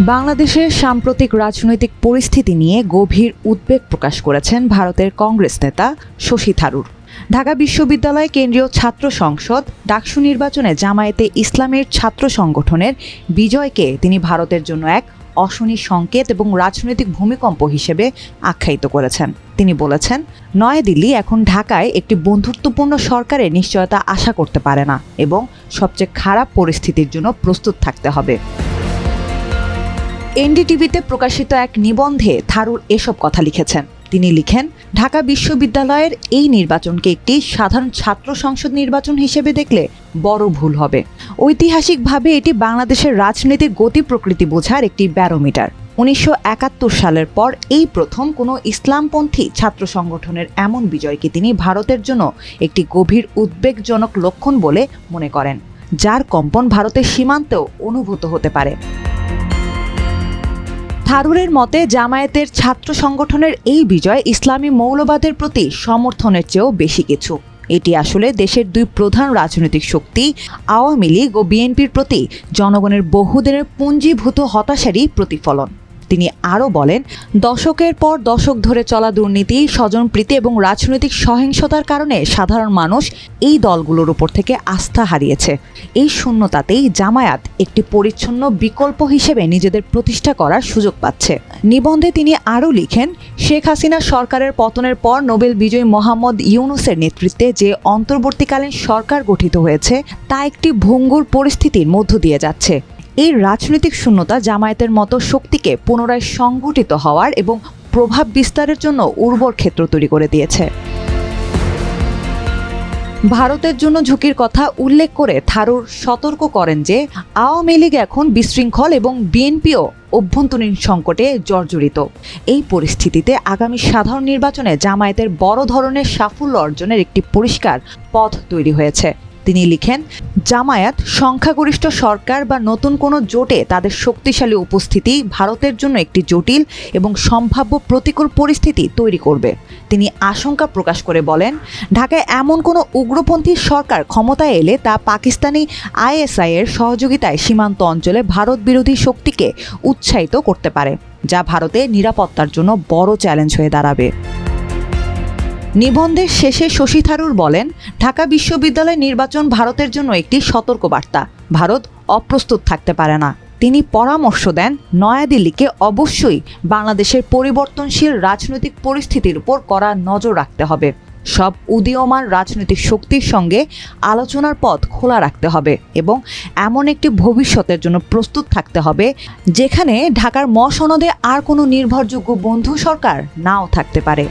বাংলাদেশের সাম্প্রতিক রাজনৈতিক পরিস্থিতি নিয়ে গভীর উদ্বেগ প্রকাশ করেছেন ভারতের কংগ্রেস নেতা শশী থারুর। ঢাকা বিশ্ববিদ্যালয় কেন্দ্রীয় ছাত্র সংসদ ডাকসু নির্বাচনে জামায়াতে ইসলামের ছাত্র সংগঠনের বিজয়কে তিনি ভারতের জন্য এক অশনি সংকেত এবং রাজনৈতিক ভূমিকম্প হিসেবে আখ্যায়িত করেছেন। তিনি বলেছেন, নয়াদিল্লি এখন ঢাকায় একটি বন্ধুত্বপূর্ণ সরকারের নিশ্চয়তা আশা করতে পারে না এবং সবচেয়ে খারাপ পরিস্থিতির জন্য প্রস্তুত থাকতে হবে। এনডিটিভিতে প্রকাশিত এক নিবন্ধে থারুর এসব কথা লিখেছেন। তিনি লিখেন, ঢাকা বিশ্ববিদ্যালয়ের এই নির্বাচনকে একটি সাধারণ ছাত্র সংসদ নির্বাচন হিসেবে দেখলে বড় ভুল হবে। ঐতিহাসিকভাবে এটি বাংলাদেশের রাজনীতির গতি প্রকৃতি বোঝার একটি ব্যারোমিটার। উনিশশো একাত্তর সালের পর এই প্রথম কোনো ইসলামপন্থী ছাত্র সংগঠনের এমন বিজয়কে তিনি ভারতের জন্য একটি গভীর উদ্বেগজনক লক্ষণ বলে মনে করেন, যার কম্পন ভারতের সীমান্তেও অনুভূত হতে পারে। থারুরের মতে, জামায়াতের ছাত্র সংগঠনের এই বিজয় ইসলামী মৌলবাদের প্রতি সমর্থনের চেয়েও বেশি কিছু। এটি আসলে দেশের দুই প্রধান রাজনৈতিক শক্তি, আওয়ামী লীগ ও বিএনপির প্রতি জনগণের বহুদিনের পুঞ্জীভূত হতাশারই প্রতিফলন। তিনি আরও বলেন, দশকের পর দশক ধরে চলা দুর্নীতি, স্বজনপ্রীতি এবং রাজনৈতিক সহিংসতার কারণে সাধারণ মানুষ এই দলগুলোর উপর থেকে আস্থা হারিয়েছে। এই শূন্যতাতেই জামায়াত একটি পরিচ্ছন্ন বিকল্প হিসেবে নিজেদের প্রতিষ্ঠা করার সুযোগ পাচ্ছে। নিবন্ধে তিনি আরও লিখেন, শেখ হাসিনা সরকারের পতনের পর নোবেল বিজয়ী মোহাম্মদ ইউনুসের নেতৃত্বে যে অন্তর্বর্তীকালীন সরকার গঠিত হয়েছে, তা একটি ভঙ্গুর পরিস্থিতির মধ্য দিয়ে যাচ্ছে। এই রাজনৈতিক শূন্যতা জামায়াতের মতো শক্তিকে পুনরায় সংগঠিত হওয়ার এবং প্রভাব বিস্তারের জন্য উর্বর ক্ষেত্র তৈরি করে দিয়েছে। ভারতের জন্য ঝুঁকির কথা উল্লেখ করে থারুর সতর্ক করেন যে, আওয়ামী লীগ এখন বিশৃঙ্খল এবং বিএনপিও অভ্যন্তরীণ সংকটে জর্জরিত। এই পরিস্থিতিতে আগামী সাধারণ নির্বাচনে জামায়াতের বড় ধরনের সাফল্য অর্জনের একটি পরিষ্কার পথ তৈরি হয়েছে। তিনি লিখেন, জামায়াত, সংখ্যাগরিষ্ঠ সরকার বা নতুন কোনো জোটে তাদের শক্তিশালী উপস্থিতি ভারতের জন্য একটি জটিল এবং সম্ভাব্য প্রতিকূল পরিস্থিতি তৈরি করবে। তিনি আশঙ্কা প্রকাশ করে বলেন, ঢাকায় এমন কোনো উগ্রপন্থী সরকার ক্ষমতায় এলে তা পাকিস্তানি আইএসআই এর সহযোগিতায় সীমান্ত অঞ্চলে ভারত বিরোধী শক্তিকে উৎসাহিত করতে পারে, যা ভারতে নিরাপত্তার জন্য বড় চ্যালেঞ্জ হয়ে দাঁড়াবে। নিবন্ধের শেষে শশী থারুর বলেন, ঢাকা বিশ্ববিদ্যালয় নির্বাচন ভারতের জন্য একটি সতর্কবার্তা। ভারত অপ্রস্তুত থাকতে পারে না। তিনি পরামর্শ দেন, নয়াদিল্লিকে অবশ্যই বাংলাদেশের পরিবর্তনশীল রাজনৈতিক পরিস্থিতির উপর কড়া নজর রাখতে হবে। সব উদীয়মান রাজনৈতিক শক্তির সঙ্গে আলোচনার পথ খোলা রাখতে হবে এবং এমন একটি ভবিষ্যতের জন্য প্রস্তুত থাকতে হবে, যেখানে ঢাকার মসনদে আর কোনো নির্ভরযোগ্য বন্ধু সরকার নাও থাকতে পারে।